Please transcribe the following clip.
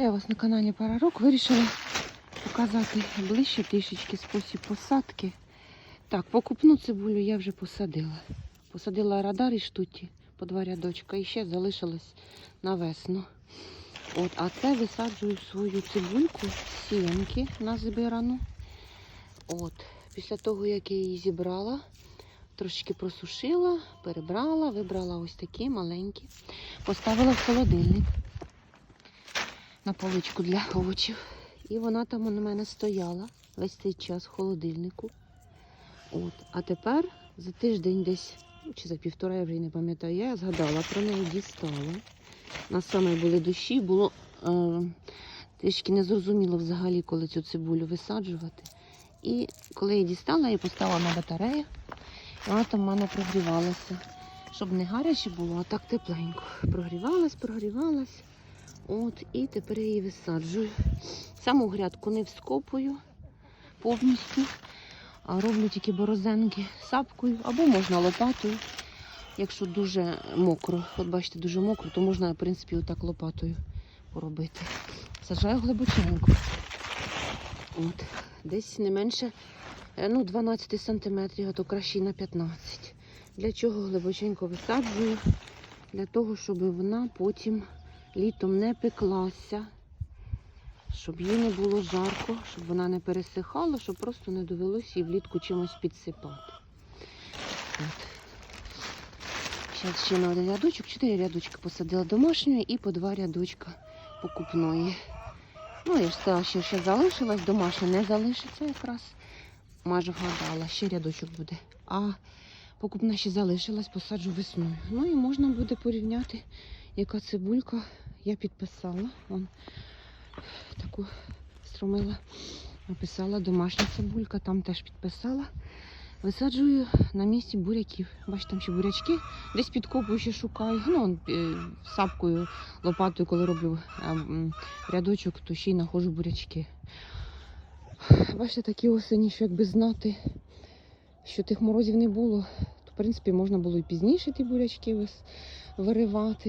Я вас на каналі Парарок вирішила показати ближче трішечки спосіб посадки. Так, покупну цибулю я вже посадила. Посадила радар і штуті по два рядочка і ще залишилось на весну. От, а це висаджую свою цибульку сіянки назбирану. От, після того, як я її зібрала, трошечки просушила, перебрала, вибрала ось такі маленькі, поставила в холодильник на поличку для овочів. І вона там у мене стояла весь цей час в холодильнику. От. А тепер за тиждень десь, ну, чи за півтора, я вже не пам'ятаю, я згадала про неї, дістала. У нас саме були дощі, було е, трішки незрозуміло взагалі, коли цю цибулю висаджувати. І коли я дістала, я поставила на батарею, вона там в мене прогрівалася. Щоб не гаряче було, а так тепленько. Прогрівалась, прогрівалась. От, і тепер я її висаджую. Саму грядку не вскопую повністю, а роблю тільки борозенки сапкою або можна лопатою. Якщо дуже мокро, от бачите, дуже мокро, то можна, в принципі, отак лопатою поробити. Сажаю глибоченько. От, десь не менше е, ну, 12 сантиметрів, а то краще на 15. Для чого глибоченько висаджую? Для того, щоб вона потім літом не пеклася, щоб їй не було жарко, щоб вона не пересихала, щоб просто не довелося їй влітку чимось підсипати. От. Зараз ще на один рядочок, чотири рядочки посадила домашньої і по два рядочка покупної. Ну, я ж сказала, що ще залишилась, домашня не залишиться якраз. Майже вгадала, ще рядочок буде. А покупна ще залишилась, посаджу весною. Ну і можна буде порівняти, яка цибулька я підписала. Вон таку стромила, написала домашня цибулька, там теж підписала. Висаджую на місці буряків. Бачите, там ще бурячки. Десь підкопую ще шукаю. Ну, е, сапкою, лопатою, коли роблю е, рядочок, то ще й знаходжу бурячки. Бачите, такі осені, що якби знати, що тих морозів не було, то в принципі можна було і пізніше ті бурячки виривати.